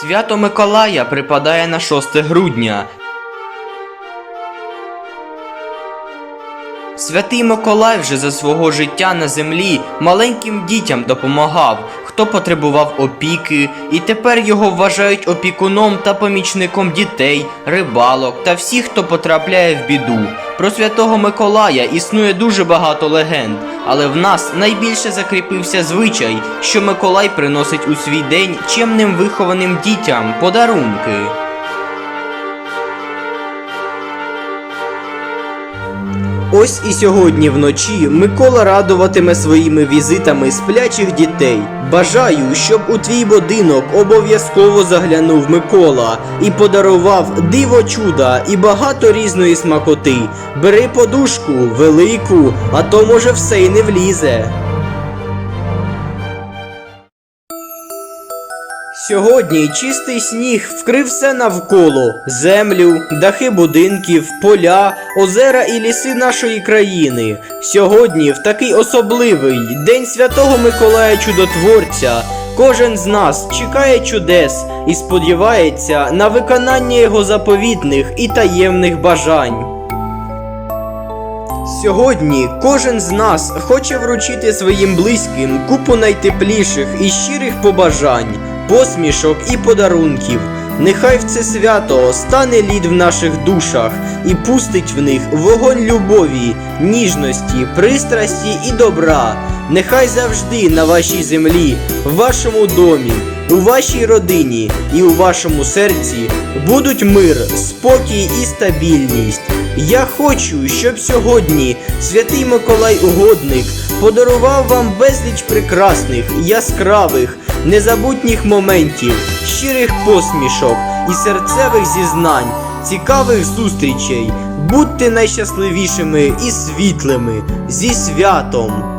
Свято Миколая припадає на 6 грудня. Святий Миколай вже за свого життя на землі маленьким дітям допомагав, хто потребував опіки, і тепер його вважають опікуном та помічником дітей, рибалок та всіх, хто потрапляє в біду. Про святого Миколая існує дуже багато легенд, але в нас найбільше закріпився звичай, що Миколай приносить у свій день чемним вихованим дітям подарунки. Ось і сьогодні вночі Микола радуватиме своїми візитами сплячих дітей. Бажаю, щоб у твій будинок обов'язково заглянув Микола і подарував диво чуда і багато різної смакоти. Бери подушку велику, а то може все й не влізе. Сьогодні чистий сніг вкрив все навколо землю, дахи будинків, поля, озера і ліси нашої країни. Сьогодні, в такий особливий День Святого Миколая Чудотворця, кожен з нас чекає чудес і сподівається на виконання його заповітних і таємних бажань. Сьогодні кожен з нас хоче вручити своїм близьким купу найтепліших і щирих побажань, посмішок і подарунків. Нехай в це свято стане лід в наших душах і пустить в них вогонь любові, ніжності, пристрасті і добра. Нехай завжди на вашій землі, в вашому домі, у вашій родині і у вашому серці будуть мир, спокій і стабільність. Я хочу, щоб сьогодні святий Миколай Угодник подарував вам безліч прекрасних, яскравих, незабутніх моментів, щирих посмішок і серцевих зізнань, цікавих зустрічей. Будьте найщасливішими і світлими зі святом!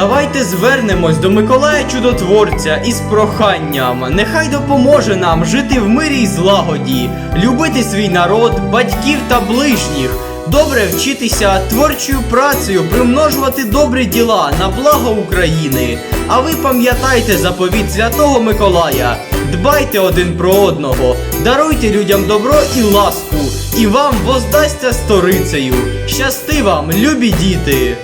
Давайте звернемось до Миколая Чудотворця із проханням. Нехай допоможе нам жити в мирі й злагоді, любити свій народ, батьків та ближніх, добре вчитися творчою працею, примножувати добрі діла на благо України. А ви пам'ятайте заповіт Святого Миколая. Дбайте один про одного, даруйте людям добро і ласку, і вам воздасться сторицею. Щасти вам, любі діти!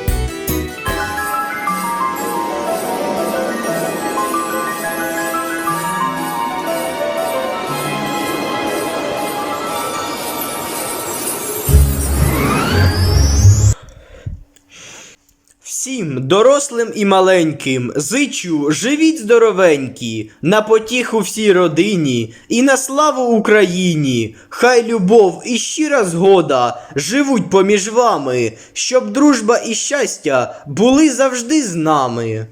Всім дорослим і маленьким зичу, живіть здоровенькі, на потіху всій родині і на славу Україні. Хай любов і щира згода живуть поміж вами, щоб дружба і щастя були завжди з нами.